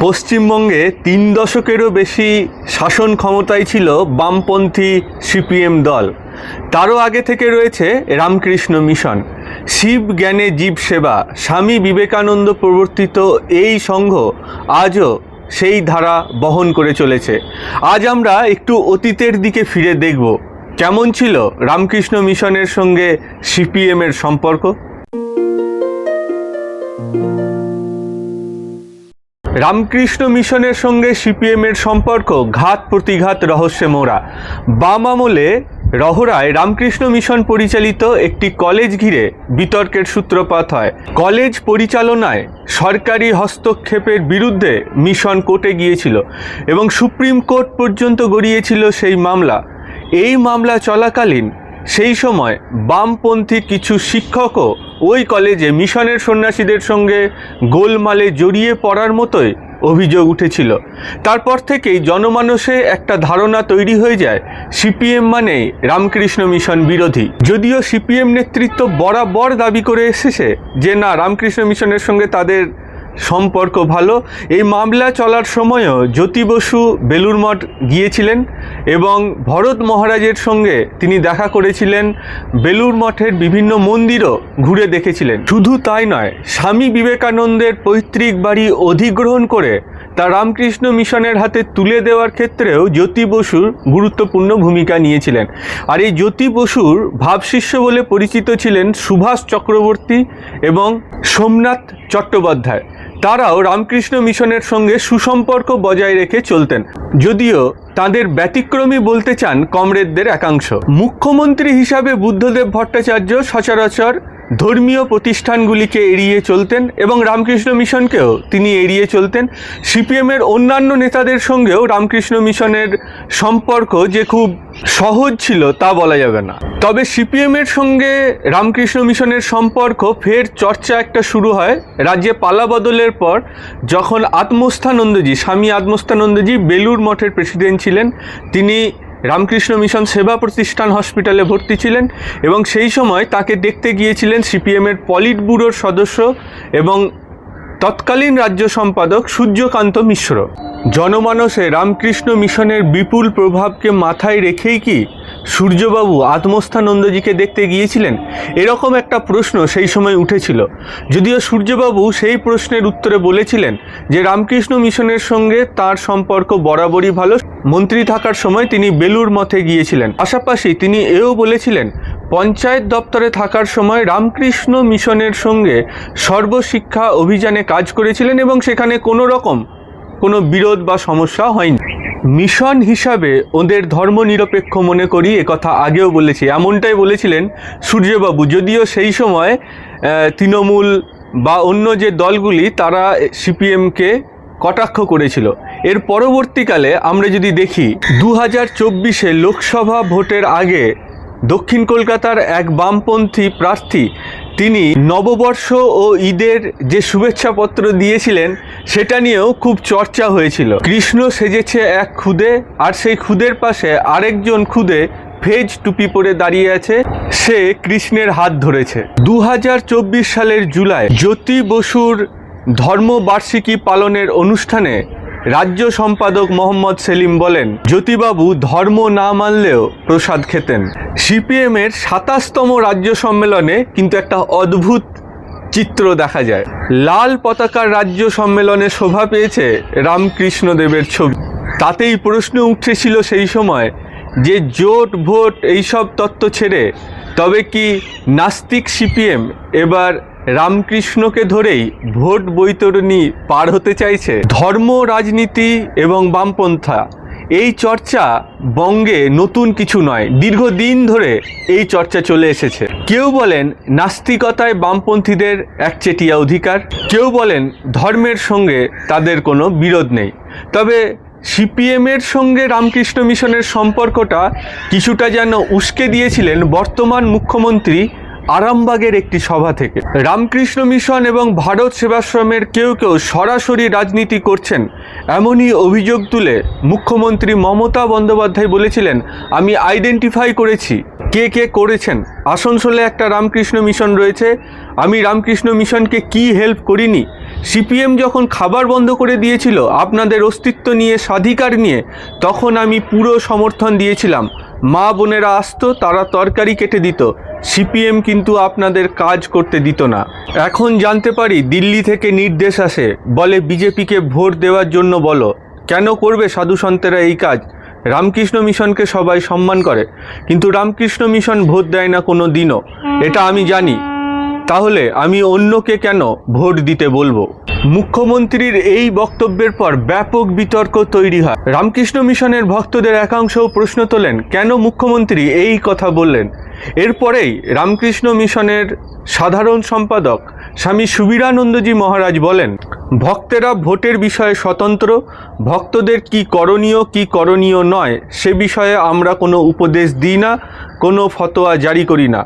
পশ্চিমবঙ্গে তিন দশকেরও বেশি শাসন ক্ষমতায় ছিল বামপন্থী সিপিএম দল। তারও আগে থেকে রয়েছে রামকৃষ্ণ মিশন। শিব জ্ঞানে জীব সেবা। স্বামী বিবেকানন্দ প্রবর্তিত এই সংঘ আজও সেই ধারা বহন করে চলেছে। আজ আমরা একটু অতীতের দিকে ফিরে দেখব। কেমন ছিল রামকৃষ্ণ মিশনের সঙ্গে সিপিএমের সম্পর্ক? রামকৃষ্ণ মিশনের সঙ্গে সিপিএমের সম্পর্ক ঘাত প্রতিঘাত রহস্যে মোড়া বাম আমলে রহরায় রামকৃষ্ণ মিশন পরিচালিত একটি কলেজ ঘিরে বিতর্কের সূত্রপাত হয়। কলেজ পরিচালনায় সরকারি হস্তক্ষেপের বিরুদ্ধে মিশন কোর্টে গিয়েছিল এবং সুপ্রিম কোর্ট পর্যন্ত গড়িয়েছিল সেই মামলা। এই মামলা চলাকালীন সেই সময় বামপন্থী কিছু শিক্ষকও ওই কলেজে মিশনের সন্ন্যাসীদের সঙ্গে গোলমালে জড়িয়ে পড়ার মতোই অভিযোগ উঠেছিল। তারপর থেকেই জনমানসে একটা ধারণা তৈরি হয়ে যায়, সিপিএম মানেই রামকৃষ্ণ মিশন বিরোধী। যদিও সিপিএম নেতৃত্ব বরাবর দাবি করে এসেছে যে, না, রামকৃষ্ণ মিশনের সঙ্গে তাদের সম্পর্ক ভালো। এই মামলা চলার সময়ও জ্যোতি বসু বেলুর মঠ গিয়েছিলেন এবং ভরত মহারাজের সঙ্গে তিনি দেখা করেছিলেন। বেলুর মঠের বিভিন্ন মন্দিরও ঘুরে দেখেছিলেন। শুধু তাই নয়, স্বামী বিবেকানন্দের পৈতৃক বাড়ি অধিগ্রহণ করে তা রামকৃষ্ণ মিশনের হাতে তুলে দেওয়ার ক্ষেত্রেও জ্যোতি বসুর গুরুত্বপূর্ণ ভূমিকা নিয়েছিলেন। আর এই জ্যোতি বসুর ভাবশিষ্য বলে পরিচিত ছিলেন সুভাষ চক্রবর্তী এবং সোমনাথ চট্টোপাধ্যায়। তারাও রামকৃষ্ণ মিশনের সঙ্গে সুসম্পর্ক বজায় রেখে চলতেন। যদিও তাদের ব্যতিক্রমী বলতে চান কমরেডদের একাংশ। মুখ্যমন্ত্রী হিসাবে বুদ্ধদেব ভট্টাচার্য সচরাচর ধর্মীয় প্রতিষ্ঠানগুলিকে এড়িয়ে চলতেন এবং রামকৃষ্ণ মিশনকেও তিনি এড়িয়ে চলতেন। সিপিএমের অন্যান্য নেতাদের সঙ্গেও রামকৃষ্ণ মিশনের সম্পর্ক যে খুব সহজ ছিল তা বলা যাবে না। তবে সিপিএমের সঙ্গে রামকৃষ্ণ মিশনের সম্পর্ক ফের চর্চা একটা শুরু হয় রাজ্যে পালা বদলের পর যখন আত্মস্থানন্দজি, স্বামী আত্মস্থানন্দজি বেলুর মঠের প্রেসিডেন্ট ছিলেন, তিনি রামকৃষ্ণ মিশন সেবা প্রতিষ্ঠান হসপিটালে ভর্তি ছিলেন এবং সেই সময় তাকে দেখতে গিয়েছিলেন সিপিএমের পলিট ব্যুরোর সদস্য এবং তৎকালীন রাজ্য সম্পাদক সূর্যকান্ত মিশ্র। জনমানসে রামকৃষ্ণ মিশনের বিপুল প্রভাবকে মাথায় রেখেই কি সূর্যবাবু আত্মস্থানন্দজিকে দেখতে গিয়েছিলেন? এরকম একটা প্রশ্ন সেই সময় উঠেছিল। যদিও সূর্যবাবু সেই প্রশ্নের উত্তরে বলেছিলেন যে রামকৃষ্ণ মিশনের সঙ্গে তার সম্পর্ক বরাবরই ভালো। মন্ত্রী থাকার সময় তিনি বেলুর মঠে গিয়েছিলেন। পাশাপাশি তিনি এও বলেছিলেন, পঞ্চায়েত দপ্তরে থাকার সময় রামকৃষ্ণ মিশনের সঙ্গে সর্বশিক্ষা অভিযানে কাজ করেছিলেন এবং সেখানে কোনো রকম কোনো বিরোধ বা সমস্যা হয়নি। মিশন হিসাবে ওদের ধর্মনিরপেক্ষ মনে করি একথা আগেও বলেছি। এমনটাই বলেছিলেন সূর্যবাবু। যদিও সেই সময় তৃণমূল বা অন্য যে দলগুলি, তারা সিপিএমকে কটাক্ষ করেছিল। এর পরবর্তীকালে আমরা যদি দেখি দু হাজার লোকসভা ভোটের আগে দক্ষিণ কলকাতার এক বামপন্থী প্রার্থী তিনি নববর্ষ ও ঈদের যে শুভেচ্ছাপত্র দিয়েছিলেন, সেটা নিয়েও খুব চর্চা হয়েছিল। কৃষ্ণ সেজেছে এক খুদে, আর সেই খুদের পাশে আরেকজন খুদে ফেজ টুপি পরে দাঁড়িয়ে আছে। সে কৃষ্ণের হাত ধরেছে। দু হাজার চব্বিশ সালের জুলাই জ্যোতি বসুর ধর্মবার্ষিকী পালনের অনুষ্ঠানে রাজ্য সম্পাদক মোহাম্মদ সেলিম বলেন, জ্যোতিবাবু ধর্ম না মানলেও প্রসাদ খেতেন। সিপিএমের সাতাশতম রাজ্য সম্মেলনে কিন্তু একটা অদ্ভুত চিত্র দেখা যায়। লাল পতাকার রাজ্য সম্মেলনে শোভা পেয়েছে রামকৃষ্ণদেবের ছবি। তাতেই প্রশ্ন উঠেছিল সেই সময় যে জোট ভোট এইসব তত্ত্ব ছেড়ে তবে কি নাস্তিক সিপিএম এবার রামকৃষ্ণকে ধরেই ভোট বৈতরণী পার হতে চাইছে ধর্ম, রাজনীতি এবং বামপন্থা। এই চর্চা বঙ্গে নতুন কিছু নয়, দীর্ঘদিন ধরে এই চর্চা চলে এসেছে। কেউ বলেন নাস্তিকতায় বামপন্থীদের একচেটিয়া অধিকার, কেউ বলেন ধর্মের সঙ্গে তাদের কোনো বিরোধ নেই। তবে সিপিএমের সঙ্গে রামকৃষ্ণ মিশনের সম্পর্কটা কিছুটা যেন উস্কে দিয়েছিলেন বর্তমান মুখ্যমন্ত্রী আরামবাগের একটি সভা থেকে। রামকৃষ্ণ মিশন এবং ভারত সেবাশ্রমের কেউ কেউ সরাসরি রাজনীতি করছেন, এমনই অভিযোগ তুলে মুখ্যমন্ত্রী মমতা বন্দ্যোপাধ্যায় বলেছিলেন, আমি আইডেন্টিফাই করেছি কে কে করেছেন। আসানসোলে একটা রামকৃষ্ণ মিশন রয়েছে। আমি রামকৃষ্ণ মিশনকে কি হেল্প করিনি? সিপিএম যখন খাবার বন্ধ করে দিয়েছিল আপনাদের অস্তিত্ব নিয়ে, স্বাধিকার নিয়ে, তখন আমি পুরো সমর্থন দিয়েছিলাম। মা বোনেরা আসতো, তারা তরকারি কেটে দিত। সিপিএম কিন্তু আপনাদের কাজ করতে দিত না। এখন জানতে পারি দিল্লি থেকে নির্দেশ আসে। বলে বিজেপিকে ভোট দেওয়ার জন্য বলো। কেন করবে সাধু সন্তেরা এই কাজ? রামকৃষ্ণ মিশনকে সবাই সম্মান করে। কিন্তু রামকৃষ্ণ মিশন ভোট দেয় না কোনো দিনও। এটা আমি জানি। তাহলে আমি অন্যকে কেন ভোট দিতে বলব? মুখ্যমন্ত্রীর এই বক্তব্যের পর ব্যাপক বিতর্ক তৈরি হয়। রামকৃষ্ণ মিশনের ভক্তদের একাংশও প্রশ্ন তোলেন, কেন মুখ্যমন্ত্রী এই কথা বললেন? এরপরেই রামকৃষ্ণ মিশনের সাধারণ সম্পাদক স্বামী সুবীরানন্দজি মহারাজ বলেন, ভক্তেরা ভোটের বিষয়ে স্বতন্ত্র, ভক্তদের কি করণীয় কি করণীয় নয়, সে বিষয়ে আমরা কোনো উপদেশ দিই না, কোনো ফতোয়া জারি করি না।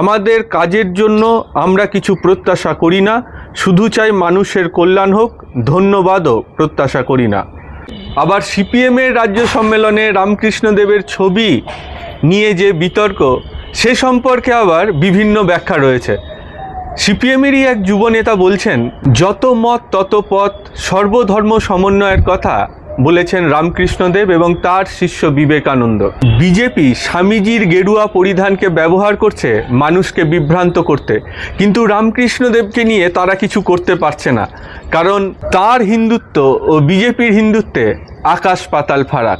আমাদের কাজের জন্য আমরা কিছু প্রত্যাশা করি না, শুধু চাই মানুষের কল্যাণ হোক, ধন্যবাদও প্রত্যাশা করি না। আবার সিপিএমের রাজ্য সম্মেলনে রামকৃষ্ণদেবের ছবি নিয়ে যে বিতর্ক, সে সম্পর্কে আবার বিভিন্ন ব্যাখ্যা রয়েছে। সিপিএমেরই এক যুব নেতা বলছেন, যত মত, তত পথ, সর্বধর্ম সমন্বয়ের কথা বলেছেন রামকৃষ্ণদেব এবং তার শিষ্য বিবেকানন্দ। বিজেপি স্বামীজির গেরুয়া পরিধানকে ব্যবহার করছে মানুষকে বিভ্রান্ত করতে। কিন্তু রামকৃষ্ণদেবকে নিয়ে তারা কিছু করতে পারছে না। কারণ তার হিন্দুত্ব ও বিজেপির হিন্দুত্বে আকাশ পাতাল ফারাক।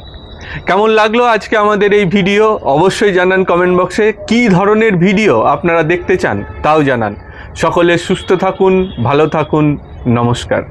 কেমন লাগল আজকে আমাদের এই ভিডিও? অবশ্যই জানান কমেন্ট বক্সে। কী ধরনের ভিডিও আপনারা দেখতে চান, তাও জানান। সকলে সুস্থ থাকুন ভালো থাকুন নমস্কার।